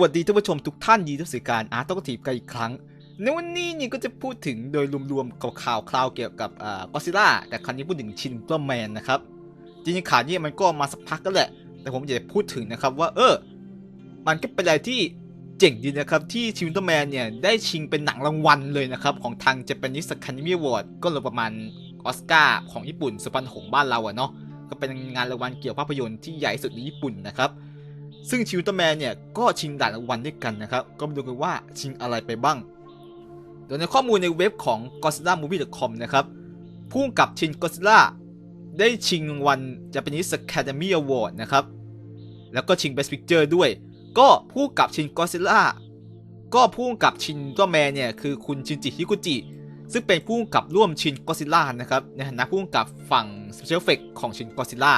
วัสดีท่านผู้ชมทุกท่านยินดีต้อนรับสู่การอาร์ตต้องทีบกันอีกครั้ง ในวันนี้นี่ก็จะพูดถึงโดยรวมๆกับข่าวคราวเกี่ยวกับอ่ากอซิล่าแต่ครั้นี้พูดถึงชินตัวแมนนะครับ จริงๆข่าวนี้มันก็มาสักพักก็แหละ แต่ผมอยากจะพูดถึงนะครับว่าเออ มันก็เป็นอะไรที่เจ๋งดีนะครับ ที่ชินตัวแมนเนี่ย ได้ชิงเป็นหนังรางวัลเลยนะครับ ของทาง Japanese Academy Award ก็เลยประมาณออสการ์ของญี่ปุ่นสุพรรณหงส์บ้านเราอะเนาะก็เป็นงานรางวัลเกี่ยวกับภาพยนตร์ที่ใหญ่สุดในญี่ปุ่นนะครับ ซึ่งชิวเตอร์แมนเนี่ยก็ชิงด่านรางวัลด้วยกันนะครับ ก็มาดูกันว่าชิงอะไรไปบ้าง โดยในข้อมูลในเว็บของ Godzilla Movie com นะครับผู้กำกับชิน Godzilla ได้ชิงรางวัล Japanese Academy Award นะครับ แล้วก็ชิง Best Picture ด้วย ก็ผู้กำกับชิน Godzilla ก็ผู้กำกับชินตัวแมนเนี่ยคือคุณชินจิฮิกุจิ ซึ่งเป็นผู้กำกับร่วมชิน Godzilla นะครับในฐานะผู้กำกับฝั่ง Special Effect ของชิน Godzilla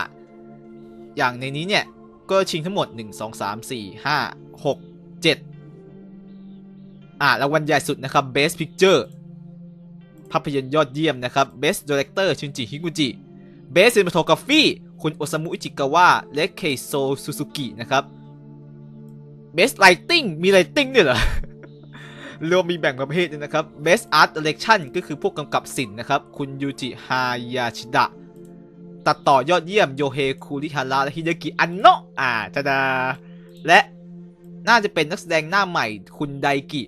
อย่างในนี้เนี่ย ก็ชิงทั้งหมด 1 2 3 4 5 6 7 อ่ารางวัลใหญ่สุดนะครับ Best Picture ภาพยนตร์ยอดเยี่ยมนะครับ Best Director ชินจิฮิกุจิ Best Cinematography คุณโอซามุอิจิกาวะและเคโซซูซูกินะครับ Best Lighting มี Lighting ด้วยเหรอรวมมีแบ่งประเภทด้วยนะครับ Best Art Direction ก็คือพวกกำกับศิลป์นะครับ คุณยูจิฮายาชิดะ ตัดต่อยอดเยี่ยมโยเฮคูริฮาระและฮิเดกิอันโนะอ่าจาดาและน่าจะเป็นนักแสดงหน้าใหม่คุณไดกิ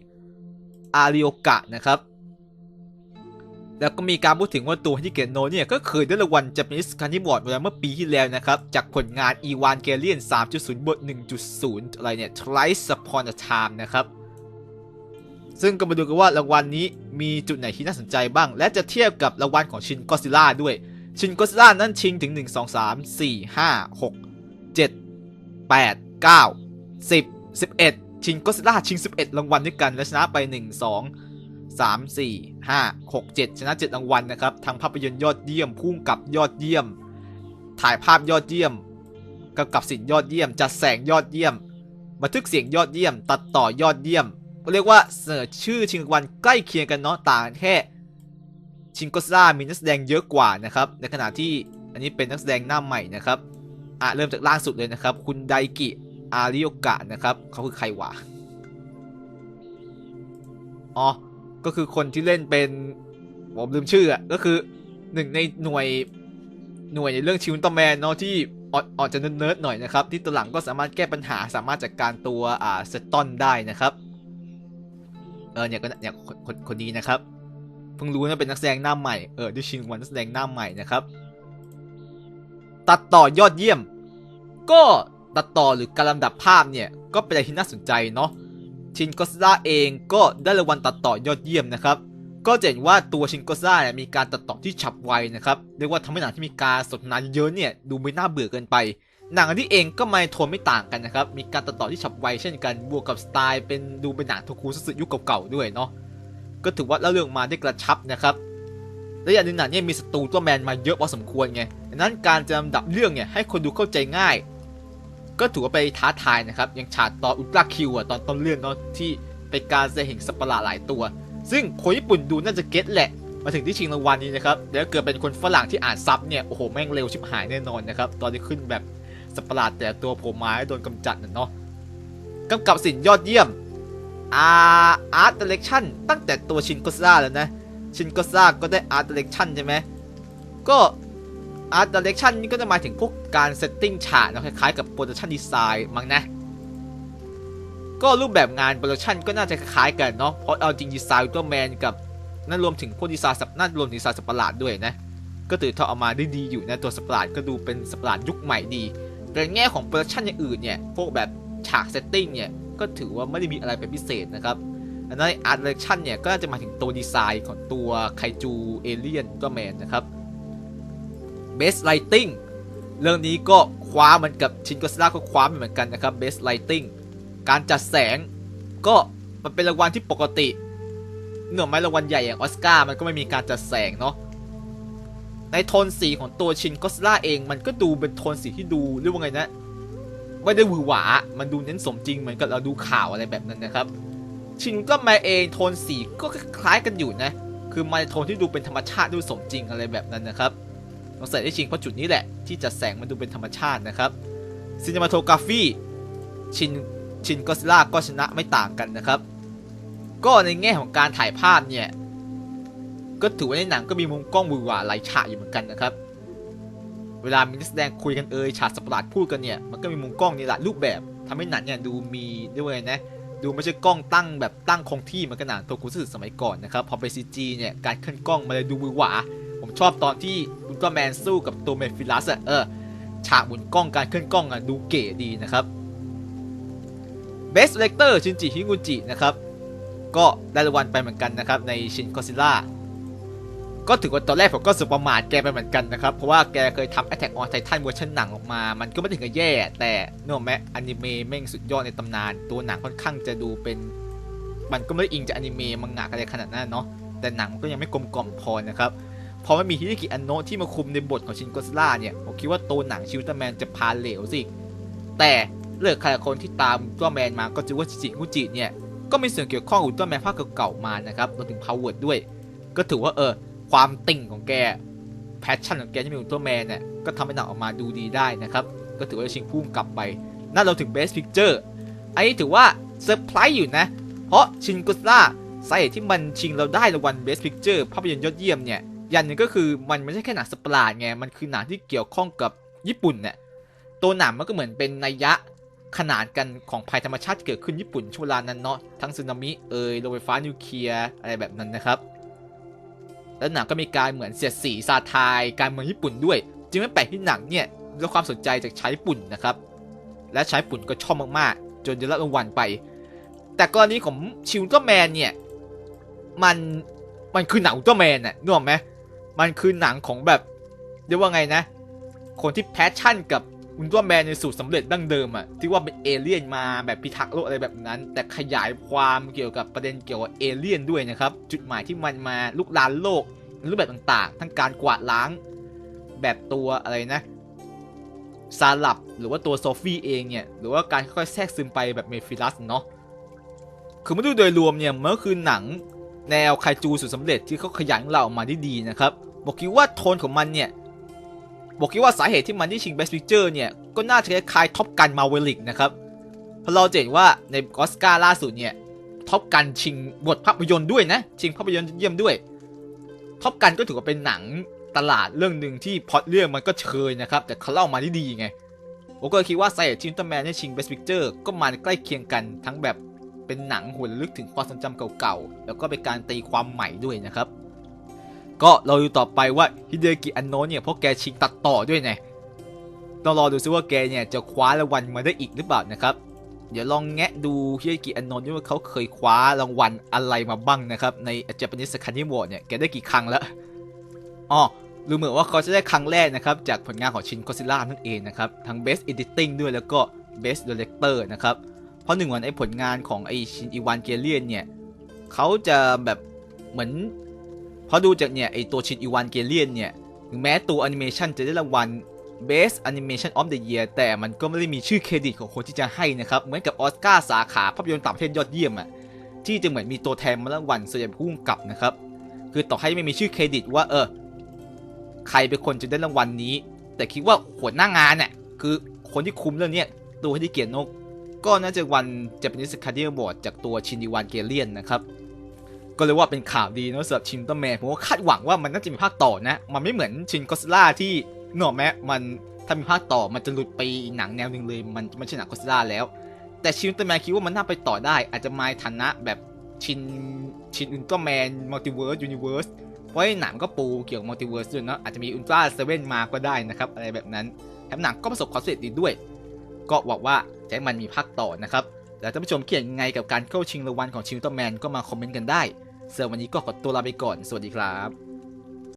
อาริโอกะนะครับ แล้วก็มีการพูดถึงว่าตัวฮิเกโนะเนี่ย ก็เคยได้รางวัล Japanese c a n i b o r d มาเมื่อปีที่แล้วนะครับ จากผลงาน e v a n g e l i o n 3.0 บท 1.0 อะไรเนี่ย Twice Upon a Time นะครับ ซึ่งก็มาดูกันว่ารางวัลนี้มีจุดไหนที่น่าสนใจบ้าง และจะเทียบกับรางวัลของชินก็ซิล่าด้วย ชินก็ซิล่านั้นชิงถึง 1 2 3 4 5 6 7 8 9 10 11 ชินก็ซิล่าชิง 11 รางวัลด้วยกันและชนะไป 1 2 3 4 5 6 7 ชนะ 7 รางวัลนะครับทั้งภาพยนตร์ยอดเยี่ยมพุ่งกับยอดเยี่ยม ถ่ายภาพยอดเยี่ยมกำกับสินยอดเยี่ยม จัดแสงยอดเยี่ยม บันทึกเสียงยอดเยี่ยม ตัดต่อยอดเยี่ยม เรียกว่าเสนอชื่อชิงรางวัลใกล้เคียงกันเนาะต่างแค่ ชินโกซ่ามีนักแสดงเยอะกว่านะครับ ในขณะที่อันนี้เป็นนักแสดงหน้าใหม่นะครับอะเริ่มจากล่างสุดเลยนะครับ คุณไดกิอาริโอกะนะครับเขาคือใครวะอ๋อก็คือคนที่เล่นเป็นผมลืมชื่ออะก็คือหนึ่งในหน่วยหน่วยในเรื่องชิวตอแมนเนาะที่ออออกจะเนิร์ดหน่อยนะครับ ที่ตัวหลังก็สามารถแก้ปัญหาสามารถจัดการตัวอ่าเซตตอนได้นะครับเออเนี่ยก็เนี่ยคนคนนี้นะครับ เพิ่งรู้นะเป็นนักแสดงหน้าใหม่ เออได้ชิงวันนักแสดงหน้าใหม่นะครับ ตัดต่อยอดเยี่ยม ก็ตัดต่อหรือการลำดับภาพเนี่ยก็เป็นอะไรที่น่าสนใจเนาะ ชินโกซาเองก็ได้รางวัลตัดต่อยอดเยี่ยมนะครับ ก็จะเห็นว่าตัวชินโกซาเนี่ยมีการตัดต่อที่ฉับไวนะครับ เรียกว่าทำให้หนังที่มีการสนทนาเยอะเนี่ยดูไม่น่าเบื่อเกินไปหนังอันนี้เองก็ไม่โทนไม่ต่างกันนะครับ มีการตัดต่อที่ฉับไวเช่นกัน บวกกับสไตล์เป็นดูเป็นหนังโทคุซัตสึยุคเก่าๆด้วยเนาะ ก็ถือว่าเล่าเรื่องมาได้กระชับนะครับและอย่างนึงหนังเนี่ยมีศัตรูตัวแมนมาเยอะพอสมควรไงดังนั้นการจะลำดับเรื่องเนี่ยให้คนดูเข้าใจง่าย ก็ถือว่าไปท้าทายนะครับอย่างฉากตอนอุลตร้าคิวอะตอนต้นเรื่องเนาะที่เป็นการแสดงเห็นสัประหลาหลายตัว ซึ่งคนญี่ปุ่นดูน่าจะเก็ตแหละ มาถึงที่ชิงรางวัลนี้นะครับเดี๋ยวเกิดเป็นคนฝรั่งที่อ่านซับเนี่ยโอ้โหแม่งเร็วชิบหายแน่นอนนะครับตอนที่ขึ้นแบบสัประหลาดแต่ตัวผล่มาให้โดนกำจัดเนาะกำกับสินยอดเยี่ยม อาอาร์ตเดเรคชั่นตั้งแต่ตัวชินโกซ่าแล้วนะ ชินโกซ่าก็ได้อาร์ตเดเรคชั่นใช่ไหมก็อาร์ตเดเรคชั่นนี่ก็จะหมายถึงพวกการเซตติ้งฉากนะคล้ายๆกับโปรดักชันดีไซน์มั้งนะก็รูปแบบงานโปรดักชันก็น่าจะคล้ายกันเนาะเพราะเอาจริงดีไซน์ตัวแมนกับนั่นรวมถึงพวกดีไซน์สับนั่นรวมถึงดีไซน์สัตว์ประหลาดด้วยนะก็ถือเขาเอามาได้ดีอยู่นะตัวสัตว์ประหลาดก็ดูเป็นสัตว์ประหลาดยุคใหม่ดีแต่ในแง่ของโปรดักชันอย่างอื่นเนี่ยพวกแบบฉากเซตติ้งเนี่ย ก็ถือว่าไม่ได้มีอะไรเป็นพิเศษนะครับอันนั้นอาร์ตเ r คชั่นเนี่ยก็จะมาถึงตัวดีไซน์ของตัวไคจูเอเลียนก็แมนนะครับเบสไลติงเรื่องนี้ก็คว้าเหมือนกับชินก็สลาก็คว้าเหมือนกันนะครับเบสไลติงการจัดแสงก็มันเป็นรางวัลที่ปกติเหนือไหมรางวัลใหญ่อย่างออสการ์มันก็ไม่มีการจัดแสงเนาะในโทนสีของตัวชินก็สลาเองมันก็ดูเป็นโทนสีที่ดูเรียกว่าไงนะ ไม่ได้หวือหวา มันดูเน้นสมจริงเหมือนกับเราดูข่าวอะไรแบบนั้นนะครับ ชินก็มาเองโทนสีก็คล้ายกันอยู่นะ คือมาโทนที่ดูเป็นธรรมชาติดูสมจริงอะไรแบบนั้นนะครับเราใส่ได้ชิงเพราะจุดนี้แหละที่จัดแสงมันดูเป็นธรรมชาตินะครับซิน e มาโทกราฟีชินชินก็ซิล่าก็ชนะไม่ต่างกันนะครับ ก็ในแง่ของการถ่ายภาพเนี่ย ก็ถือว่าในหนังก็มีมุมกล้องวือหวาหลายฉากอยู่เหมือนกันนะครับ เวลามีนักแสดงคุยกันเอ่ยฉากสัตว์ประหลาดพูดกันเนี่ยมันก็มีมุมกล้องนี่แหละรูปแบบทำให้หนังเนี่ยดูมีด้วยนะดูไม่ใช่กล้องตั้งแบบตั้งคงที่เหมือนกับหนังโทคุสึสมัยก่อนนะครับพอเป็นซีจีเนี่ยการเคลื่อนกล้องมันเลยดูหวือหวา ผมชอบตอนที่อุลตร้าแมนสู้กับตัวเมฟิลัสอะเออฉากหมุนกล้องการเคลื่อนกล้องอะดูเก๋ดีนะครับ Best Director ชินจิฮิงุจินะครับก็ได้รางวัลไปเหมือนกันนะครับในชินคอซิล่า ก็ถือว่าตอนแรกผมก็สุประมาทแกไปเหมือนกันนะครับ เพราะว่าแกเคยทำ Attack on Titan เวอร์ชันหนังออกมา มันก็ไม่ถึงกับแย่ แต่เนองไหมอนิเมะแม่งสุดยอดในตำนาน ตัวหนังค่อนข้างจะดูเป็น มันก็ไม่ได้อิงจากอนิเมะมังงะอะไรขนาดนั้นเนาะ แต่หนังมันก็ยังไม่กลมกล่อมพอนะครับ พอไม่มีฮิเดกิอันโนะที่มาคุมในบทของชินโกซิล่าเนี่ย ผมคิดว่าตัวหนังชิวตาแมนจะพาเหลวสิ แต่เลือกใครคนที่ตามตร้าแมนมา ก็จะว่าชิจิงุจิเนี่ย ก็มีส่วนเกี่ยวข้องกับอุลตร้าแมนภาคเก่าๆมานะครับรวมถึงพาวเวิร์ดด้วย ก็ถือว่าเออ ความติ่งของแกแพชชั่นของแกที่มีอุลตร้าแมนเนี่ยก็ทำให้หนังออกมาดูดีได้นะครับ ก็ถือว่าชิงพุ่งกลับไปนั่นเราถึง Best Picture อันนี้ถือว่าเซอร์ไพรส์อยู่นะ เพราะชินกซิล่าสาเหตุที่มันชิงเราได้รางวัล Best Picture ภาพยนตร์ยอดเยี่ยมเนี่ยอย่างหนึ่งก็คือมันไม่ใช่แค่หนังสตว์ปลาดไง มันคือหนังที่เกี่ยวข้องกับญี่ปุ่นเนี่ยตัวหนังมันก็เหมือนเป็นนัยยะขนานกันของภัยธรรมชาติเกิดขึ้นญี่ปุ่นช่วงเวลานั้นเนาะทั้งสึนามิเอยโรงไฟฟ้านิวเคลียร์อะไรแบบนั้นนะครับ แล้วหนังก็มีการเหมือนเสียดสีซาไทายการเมืองญี่ปุ่นด้วย จึงไม่แปลกที่หนังเนี่ยได้ความสนใจจากชายญี่ปุ่นนะครับ และชายญี่ปุ่นก็ชอบมากๆ จนได้รับรางวัลไป แต่กรณีของชิลเตอร์แมนเนี่ยมันมันคือหนังอุลตร้าแมนน่ะนึกออกไหมมันคือหนังของแบบเรียกว่าไงนะ คนที่แพชชั่นกับ อุลตร้าแมนในสูตรสำเร็จดั้งเดิมอะที่ว่าเป็นเอเลี่ยนมาแบบพิทักษ์โลกอะไรแบบนั้น แต่ขยายความเกี่ยวกับประเด็นเกี่ยวกับเอเลี่ยนด้วยนะครับ จุดหมายที่มันมาลุกลานโลกรูปแบบต่างๆ ทั้งการกวาดล้างแบบตัวอะไรนะซาลับหรือว่าตัวโซฟี่เองเนี่ย หรือว่าการค่อยๆแทรกซึมไปแบบเมฟิลัสเนาะคือมาดูโดยรวมเนี่ยมันก็คือหนังแนวไคจูสุดสำเร็จที่เขาขยายเราออกมาได้ดีนะครับบอกคิดว่าโทนของมันเนี่ย บอกคิดว่าสาเหตุที่มันได้ชิง Best Picture เนี่ย ก็น่าจะคล้ายท็อปกันมาเวลิกนะครับ เพราะเราเห็นว่าในออสการ์ล่าสุดเนี่ยท็อปกันชิงบทภาพยนตร์ด้วยนะ ชิงภาพยนตร์เยี่ยมด้วยท็อปกันก็ถือว่าเป็นหนังตลาดเรื่องหนึ่งที่พอตเรื่องมันก็เชยนะครับ แต่เขาเล่ามาได้ดีไงผมก็คิดว่าสาเหตุที่อุลตร้าแมนได้ชิง Best Picture ก็มาใกล้เคียงกันทั้งแบบเป็นหนังหวนลึกถึงความทรงจำเก่าๆ แล้วก็เป็นการตีความใหม่ด้วยนะครับ ก็เราดูต่อไปว่าฮิเดกิอันโนะเนี่ยเพราะแกชิงตัดต่อด้วยไงต้องรอดูซิว่าแกเนี่ยจะคว้ารางวัลมาได้อีกหรือเปล่านะครับ เดี๋ยวลองแงะดูฮิเดกิอันโนะด้วยว่าเขาเคยคว้ารางวัลอะไรมาบ้างนะครับใน Japanese Academy Award เนี่ยแกได้กี่ครั้งแล้วอ๋อรู้เหมือนว่าเขาจะได้ครั้งแรกนะครับจากผลงานของชินโกซิล่านั่นเองนะครับทั้ง Best Editing ด้วยแล้วก็ Best Director นะครับเพราะหนึ่งวันไอ้ผลงานของไอชินอีวานเกเลียนเนี่ยเขาจะแบบเหมือน พอดูจากเนี่ยไอตัวชินอีวานเกเลียนเนี่ยถึงแม้ตัวแอนิเมชันจะได้รางวัล Best Animation of the Year แต่มันก็ไม่ได้มีชื่อเครดิตของคนที่จะให้นะครับ เหมือนกับออสการ์สาขาภาพยนตร์ต่างประเทศยอดเยี่ยมอะ่ะที่จะเหมือนมีตัวแทนมารางวัลส่วนใหญ่พุ่งกลับนะครับ คือต่อให้ไม่มีชื่อเครดิตว่าเออใครเป็นคนจะได้รางวัลนี้ แต่คิดว่าหัวหน้างานเนี่ยคือคนที่คุมเรื่องนี้ตัวที่เกียรตินก ก็น่าจะวันจะเป็นนิสคาเดียบอร์ดจากตัวชินดีวันเกเลียนนะครับ ก็เลยว่าเป็นข่าวดีนะสำหรับชินต้าแมนผมก็คาดหวังว่ามันน่าจะมีภาคต่อนะ มันไม่เหมือนชินกอสล่าที่เนอะแม้มันถ้ามีภาคต่อมันจะหลุดไปอีกหนังแนวหนึ่งเลย มันไม่ใช่หนังกอสล่าแล้ว แต่ชินต้าแมนคิดว่ามันน่าไปต่อได้ อาจจะมาในฐานะแบบชินชินอุลตร้าแมนมัลติเวิร์สยูนิเวิร์สเพราะไอ้หนังก็ปูเกี่ยวกับมัลติเวิร์สด้วยเนาะอาจจะมีอุลตร้าเซเว่นมาก็ได้นะครับอะไรแบบนั้นแถมหนังก็ประสบความสำเร็จดีด้วย ก็หวังว่าจะให้มันมีภาคต่อนะครับแล้วท่านผู้ชมคิดยังไงกับการเข้าชิงรางวัลของชิลตันแมนก็มาคอมเมนต์กันได้ ส่วนวันนี้ก็ขอตัวลาไปก่อน สวัสดีครับ